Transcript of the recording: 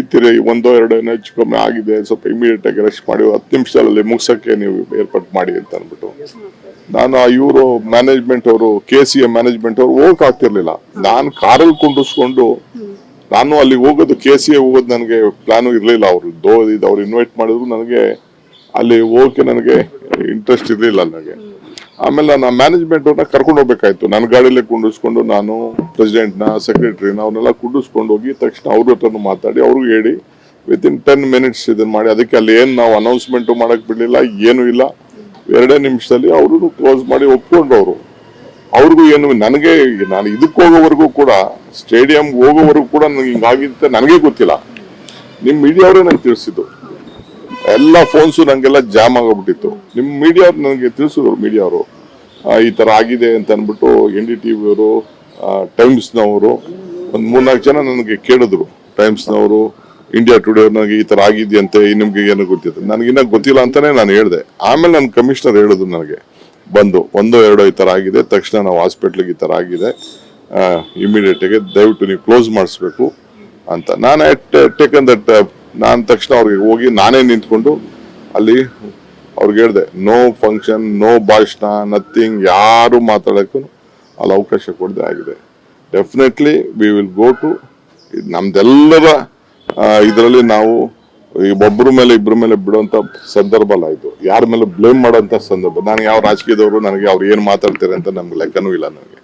ಇತ್ತಿರಿ ಒಂದೋ ಎರಡೋ ಏನೋ ಹೆಚ್ಚು ಕಮ್ಮಿ ಆಗಿದೆ, ಸ್ವಲ್ಪ ಇಮಿಡಿಯೇಟ್ ಆಗಿ ರೆಸ್ಟ್ ಮಾಡಿ, ಹತ್ತು ನಿಮಿಷದಲ್ಲಿ ಮುಗಿಸೋಕ್ಕೆ ನೀವು ಏರ್ಪಾಟ್ ಮಾಡಿ ಅಂತ ಅಂದ್ಬಿಟ್ಟು. ನಾನು ಇವರು ಮ್ಯಾನೇಜ್ಮೆಂಟ್ ಅವರು ಕೆ ಸಿ ಎ ಮ್ಯಾನೇಜ್ಮೆಂಟ್ ಅವರು ಹೋಗಕ್ ಆಗ್ತಿರ್ಲಿಲ್ಲ. ನಾನು ಕಾರಲ್ಲಿ ಕುಂಡಿಸ್ಕೊಂಡು ನಾನು ಅಲ್ಲಿ ಹೋಗೋದು ಕೆ ಸಿ ಎ ಹೋಗೋದು ನನಗೆ ಪ್ಲಾನು ಇರಲಿಲ್ಲ. ಅವರು ದೋ ಇದು ಅವ್ರು ಇನ್ವೈಟ್ ಮಾಡಿದ್ರು, ನನಗೆ ಅಲ್ಲಿ ಹೋಗಕ್ಕೆ ನನಗೆ ಇಂಟ್ರೆಸ್ಟ್ ಇರಲಿಲ್ಲ ನನಗೆ. ಆಮೇಲೆ ನಾನು ಮ್ಯಾನೇಜ್ಮೆಂಟ್ ಅವ್ರನ್ನ ಕರ್ಕೊಂಡು ಹೋಗ್ಬೇಕಾಯ್ತು. ನನ್ನ ಗಾಡಿಯಲ್ಲೇ ಕುಂಡಿಸ್ಕೊಂಡು ನಾನು ಪ್ರೆಸಿಡೆಂಟ್ನ ಸೆಕ್ರೆಟರಿನ ಅವನ್ನೆಲ್ಲ ಕುಂಡಿಸ್ಕೊಂಡು ಹೋಗಿ ತಕ್ಷಣ ಅವ್ರ ಹತ್ರನು ಮಾತಾಡಿ, ಅವ್ರಿಗೂ ಹೇಳಿ ವಿತಿನ್ ಟೆನ್ ಮಿನಿಟ್ಸ್ ಇದನ್ನು ಮಾಡಿ, ಅದಕ್ಕೆ ಅಲ್ಲಿ ಏನು ನಾವು ಅನೌನ್ಸ್ಮೆಂಟು ಮಾಡೋಕ್ಕೆ ಬಿಡಲಿಲ್ಲ, ಏನೂ ಇಲ್ಲ. ಎರಡೇ ನಿಮಿಷದಲ್ಲಿ ಅವರು ಕ್ಲೋಸ್ ಮಾಡಿ ಒಪ್ಕೊಂಡು ಅವರು ಅವ್ರಿಗೂ ಏನು, ನನಗೆ, ನಾನು ಇದಕ್ಕೆ ಹೋಗೋವರೆಗೂ ಕೂಡ ಸ್ಟೇಡಿಯಂ ಹೋಗೋವರೆಗೂ ಕೂಡ ನನಗೆ ಹಿಂಗಾಗಿತ್ತೆ ನನಗೆ ಗೊತ್ತಿಲ್ಲ. ನಿಮ್ಮ ಮೀಡಿಯಾವ್ರೇ ನನಗೆ ನಂಗೆ ತಿಳಿಸಿದ್ದು. ಎಲ್ಲ ಫೋನ್ಸು ನನಗೆಲ್ಲ ಜಾಮ್ ಆಗೋಗ್ಬಿಟ್ಟಿತ್ತು ನಿಮ್ಮ ಮೀಡಿಯಾ ನನಗೆ ತಿಳಿಸಿದ್ರು ಮೀಡಿಯಾವರು ಈ ಥರ ಆಗಿದೆ ಅಂತ ಅಂದ್ಬಿಟ್ಟು ಎನ್ ಡಿ ಟಿ ಅವರು ಟೈಮ್ಸ್ನವರು ಒಂದು ಮೂರ್ನಾಲ್ಕು ಜನ ನನಗೆ ಕೇಳಿದ್ರು. ಟೈಮ್ಸ್ನವರು, ಇಂಡಿಯಾ ಟುಡೇ ನನಗೆ ಈ ಥರ ಆಗಿದೆಯಂತೆ ನಿಮಗೆ ಏನೋ ಗೊತ್ತಿತ್ತು ನನಗಿನ್ನ ಗೊತ್ತಿಲ್ಲ ಅಂತಲೇ ನಾನು ಹೇಳಿದೆ. ಆಮೇಲೆ ನನ್ನ ಕಮಿಷನರ್ ಹೇಳಿದ್ರು ನನಗೆ, ಬಂದು, ಒಂದು ಎರಡೋ ಈ ಥರ ಆಗಿದೆ, ತಕ್ಷಣ ನಾವು ಹಾಸ್ಪಿಟ್ಲಿಗೆ ಈ ಥರ ಆಗಿದೆ ಇಮಿಡಿಯೇಟಾಗಿ ದಯವಿಟ್ಟು ನೀವು ಕ್ಲೋಸ್ ಮಾಡಿಸ್ಬೇಕು ಅಂತ. ನಾನು ಟೇಕನ್ ದಟ್, ನಾನು ತಕ್ಷಣ ಅವ್ರಿಗೆ ಹೋಗಿ ನಾನೇ ನಿಂತ್ಕೊಂಡು ಅಲ್ಲಿ ಅವ್ರಿಗೆ ಹೇಳಿದೆ, ನೋ ಫಂಕ್ಷನ್, ನೋ ಭಾಷಣ, ನಥಿಂಗ್, ಯಾರು ಮಾತಾಡೋಕ್ಕೂ ಅಲ್ಲಿ ಅವಕಾಶ ಕೊಡದೆ ಆಗಿದೆ. Definitely we will go to ನಮ್ದೆಲ್ಲರ ಇದರಲ್ಲಿ ನಾವು ಒಬ್ಬರ ಮೇಲೆ ಇಬ್ಬರ ಮೇಲೆ ಬಿಡುವಂಥ ಸಂದರ್ಭ ಅಲ್ಲ ಇದು. ಯಾರ ಮೇಲೆ ಬ್ಲೇಮ್ ಮಾಡೋಂಥ ಸಂದರ್ಭ. ನಾನು ಯಾವ ರಾಜಕೀಯದವರು, ನನಗೆ ಅವ್ರು ಏನು ಮಾತಾಡ್ತಾರೆ ಅಂತ ನಮ್ಗೆ ಲೆಕ್ಕನೂ ಇಲ್ಲ ನನಗೆ